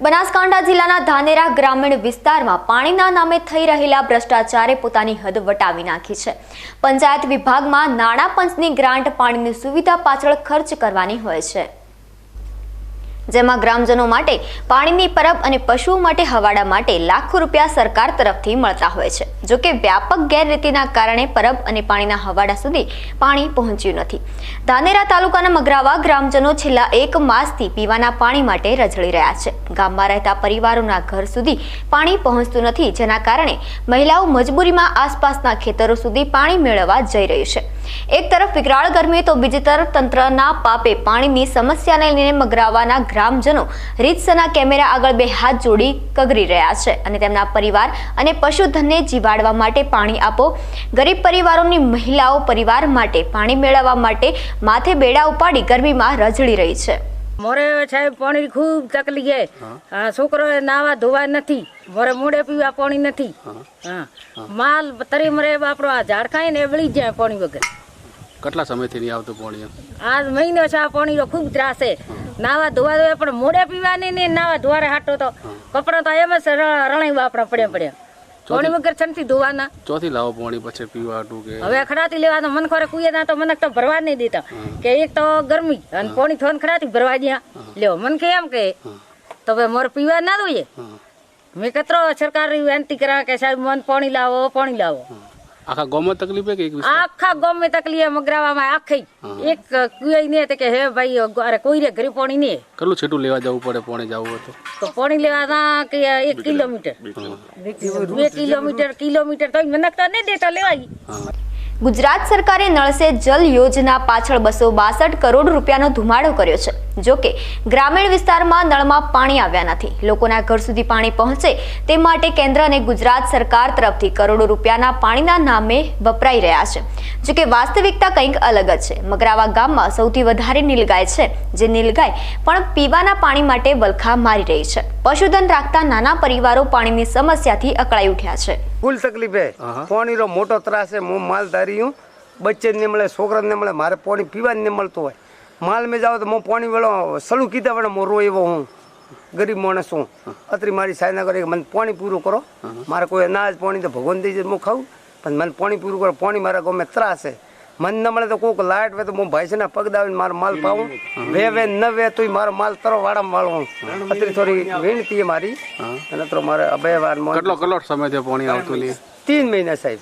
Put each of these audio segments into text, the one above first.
બનાસકાંઠા જિલ્લાના ધાનેરા ગ્રામીણ વિસ્તારમાં પાણીના નામે થઈ રહેલા ભ્રષ્ટાચારે પોતાની હદ વટાવી નાખી છે. પંચાયત વિભાગમાં નાણાં પંચની ગ્રાન્ટ પાણીની સુવિધા પાછળ ખર્ચ કરવાની હોય છે. જેમાં ગ્રામજનો માટે પાણીની પરબ અને પશુઓ માટે હવાડા માટે લાખો રૂપિયા સરકાર તરફથી મળતા હોય છે. જો કે વ્યાપક ગેરરીતિના કારણે પરબ અને પાણીના હવાડા સુધી પાણી પહોંચ્યું નથી. ધાનેરા તાલુકાના મગરાવા ગ્રામજનો છેલ્લા એક માસથી પીવાના પાણી માટે રઝળી રહ્યા છે. ગામમાં રહેતા પરિવારોના ઘર સુધી પાણી પહોંચતું નથી, જેના કારણે મહિલાઓ મજબૂરીમાં આસપાસના ખેતરો સુધી પાણી મેળવવા જઈ રહી છે. એક તરફ વિકરાળ ગરમી તો બીજી તરફ તંત્રના પાપે પાણીની સમસ્યાને લઈને મગરાવાના ગ્રામજનો રીતસરના કેમેરા આગળ બે હાથ જોડી કગરી રહ્યા છે અને તેમના પરિવાર અને પશુધનને જીવાડવા માટે પાણી આપો. ગરીબ પરિવારોની મહિલાઓ પરિવાર માટે પાણી મેળવવા માટે માથે બેડા ઉપાડી ગરમીમાં રઝળી રહી છે. મોરે સાહેબ પાણી ખૂબ તકલીફ છે. હા. છોકરો નાવા ધોવા નથી. મોરે મોડે પીવા પાણી નથી. હા. માલ તરી મરે આપણો આ ઝાડ ખાય ને વળી જાય પાણી વગર. કેટલા સમયથી નહીં આવતું પાણી આજ મહિનો છે આ પાણીનો ખૂબ ત્રાસ છે. નાવા ધોવા ધોવા પણ મોડે પીવાની ને નાવા ધોવારે હાટો તો કપડા તો એમ જ રણાઈ આપણા પડ્યા પડ્યા પાણી વગર છનથી ધોવાના. ચોથી લાવો પાણી પછી પીવા હાટું કે? હવે ખડાતી લેવાનો મન ખોરે કુએ ના તો મને તો ભરવા નહીં દેતા. કે એક તો ગરમી અને પાણી થોન ખડાતી ભરવા દયા લેવો મન કે એમ કે તો હવે મોર પીવા ના દોઈએ. મેં કતરો સરકાર વિનંતી કરા કે સાહેબ મન પાણી લાવો પાણી લાવો. આખા ગામમાં તકલીફ કે આખા ગામે તકલીફ મગરાવામાં આખી. એક કુએ ને તો કે હે ભાઈ અરે કોઈ રે ઘરે પાણી ને. કેટલું છેટું લેવા જવું પડે પાણી જવું હોય તો? તો પાણી લેવા તા કે એક કિલોમીટર? બે કિલોમીટર કિલોમીટર તો મને તો નહીં દેતો લેવાય. હા. ગુજરાત સરકારે નળ સે જલ યોજના પાછળ બસો બાસઠ કરોડ રૂપિયાનો ધુમાડો કર્યો છે. જો કે ગ્રામીણ વિસ્તારમાં નળમાં પાણી આવ્યા નથી. લોકોના ઘર સુધી પાણી પહોંચે તે માટે કેન્દ્ર અને ગુજરાત સરકાર તરફથી કરોડો રૂપિયાના પાણીના નામે વપરાઈ રહ્યા છે. જો કે વાસ્તવિકતા કંઈક અલગ જ છે. મગરાવા ગામમાં સૌથી વધારે નીલગાય છે, જે નીલગાય પણ પીવાના પાણી માટે વલખા મારી રહી છે. પશુધન રાખતા નાના પરિવારો પાણીની સમસ્યાથી અકળાઈ ઉઠ્યા છે. ફૂલ તકલીફ હે. પાણીનો મોટો ત્રાસ છે હું માલધારી હું. બચ્ચે ને મળે છોકરાને મળે મારે પાણી પીવાને જ મળતું હોય. માલ મેં જાવ તો હું પાણી વેળો સળું કીધા વડે હું રો એવો હું. ગરીબ માણસ હું. અત્રી મારી સાયનગર મને પાણી પૂરું કરો. મારે કોઈ અનાજ પાણી તો ભગવાન દઈ જાય હું ખાઉં. પણ મને પાણી પૂરું કરો પાણી મારા ગમે ત્રાસ છે મન ન મળે તો કોક લાઈટ વે તો હું ભાઈ છે ને પગ દાવીને મારો માલ પાવું. વે વે ન વે તોય મારો માલ તરો વાડામાં વાળવું અત્રી થોડી વિનંતી મારી. અને તો મારે અભય વાર કેટલો સમય સમયથી પાણી આવતું નહીં તીન મહિના સાહેબ.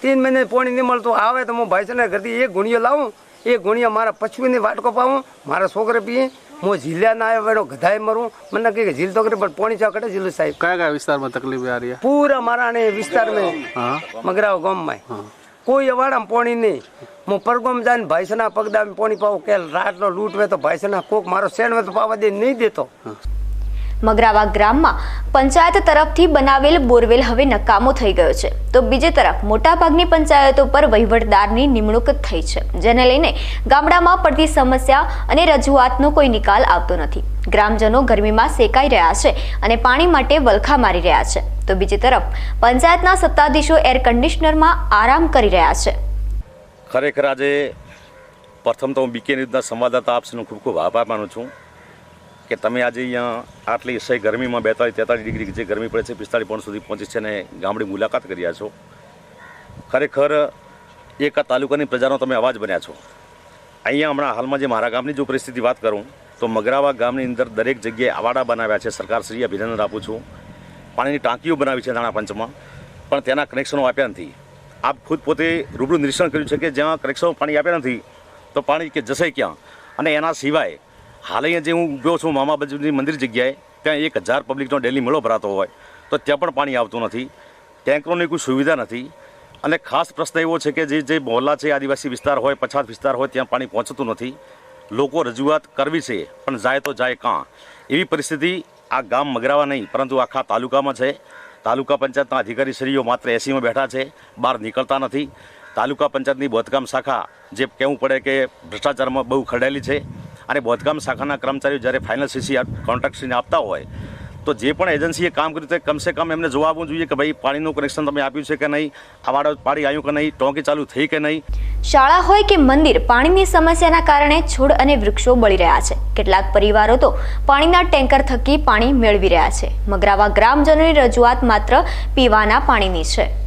તીન મહિને પાણી નહીં મળતું. આવે તો હું ભાઈ છે ને ઘરથી એક ગુણિયો લાવું. એ ગુણિયા મારા પછવીને વાટકો પાવું. મારા છોકરે પીએ. હું ઝીલ્યા ના આવ્યો વેડો ગધાય મરું. મને કહે કે જીલ તો કરે પણ પોણી ચા કટે જીલું સાહેબ. કયા કયા વિસ્તારમાં તકલીફ આ રહી પૂરા મારા ને વિસ્તાર મગરાવ ગામમાં. કોઈ અવાડામાં પોણી નહીં. હું પરગોમ જાય ભાઈસના પગદામ પાણી પાવું કે રાતનો લૂંટ વે તો ભાઈસના કોક મારો શેણ વે તો પાવા દે, નહીં દેતો. મગરાવા ગ્રામમાં પંચાયત તરફથી બનાવેલ બોરવેલ હવે નકામો થઈ ગયો છે. તો બીજી તરફ મોટાભાગની પંચાયતો પર વહીવટદારની નિમણૂક થઈ છે, જેને લઈને ગામડામાં પડતી સમસ્યા અને રજૂઆતનો કોઈ નિકાલ આવતો નથી. ગ્રામજનો ગરમીમાં સેકાઈ રહ્યા છે અને પાણી માટે વલખા મારી રહ્યા છે. તો બીજી તરફ, પંચાયતના સત્તાધીશો એર કન્ડિશનરમાં આરામ કરી રહ્યા છે. ખરેખર આજે પ્રથમ તો હું બીકે ન્યૂઝના સંવાદદાતા આપશેનો ખૂબ ખૂબ આભાર માનું છું કે તમે આજે અહીંયા આટલી સહી ગરમીમાં બેતાળીસ, તેતાળીસ ડિગ્રી જે ગરમી પડે છે, પિસ્તાળીસ પોઈન્ટ સુધી પહોંચી છે અને ગામડી મુલાકાત કર્યા છો. ખરેખર એક આ તાલુકાની પ્રજાનો તમે અવાજ બન્યા છો. અહીંયા હમણાં હાલમાં જે મારા ગામની જો પરિસ્થિતિ વાત કરું, તો મગરાવા ગામની અંદર દરેક જગ્યાએ આવાડા બનાવ્યા છે. સરકારશ્રી અભિનંદન આપું છું. પાણીની ટાંકીઓ બનાવી છે નાણાં પંચમાં, પણ તેના કનેક્શનો આપ્યા નથી. આપ ખુદ પોતે રૂબરૂ નિરીક્ષણ કર્યું છે કે જ્યાં કનેક્શનો પાણી આપ્યા નથી, તો પાણી કે જશે ક્યાં? અને એના સિવાય, હાલ અહીંયા જે હું ઉભ્યો છું મામા બાજુની મંદિર જગ્યાએ, ત્યાં એક હજાર પબ્લિકનો ડેલી મેળો ભરાતો હોય, તો ત્યાં પણ પાણી આવતું નથી, ટેન્કરોની કોઈ સુવિધા નથી. અને ખાસ પ્રશ્ન એવો છે કે જે જે મોહલ્લા છે, આદિવાસી વિસ્તાર હોય, પછાત વિસ્તાર હોય, ત્યાં પાણી પહોંચતું નથી. લોકો રજૂઆત કરવી છે, પણ જાય તો જાય કાં? એવી પરિસ્થિતિ આ ગામ મગરાવા નહીં, પરંતુ આખા તાલુકામાં છે. તાલુકા પંચાયતના અધિકારીશ્રીઓ માત્ર એસીમાં બેઠા છે, બહાર નીકળતા નથી. તાલુકા પંચાયતની બોધકામ શાખા, જે કહેવું પડે કે ભ્રષ્ટાચારમાં બહુ ખરડેલી છે. અને બોધકામ શાખાના કર્મચારીઓ જ્યારે ફાઇનલ સીસી કોન્ટ્રાક્ટશ્રીને આપતા હોય તો જે પણ એજન્સીએ કામ કર્યું તે કમસે કમ એમને જોવા આવવું જોઈએ કે ભાઈ, પાણીનું કનેક્શન તમે આપ્યું છે કે નહીં? આ પાણી આવ્યું કે નહીં? ટોંકી ચાલુ થઈ કે નહીં? શાળા હોય કે મંદિર, પાણીની સમસ્યાના કારણે છોડ અને વૃક્ષો બળી રહ્યા છે. કેટલાક પરિવારો તો પાણીના ટેન્કર થકી પાણી મેળવી રહ્યા છે. મગરાવા ગ્રામજનોની રજૂઆત માત્ર પીવાના પાણીની છે.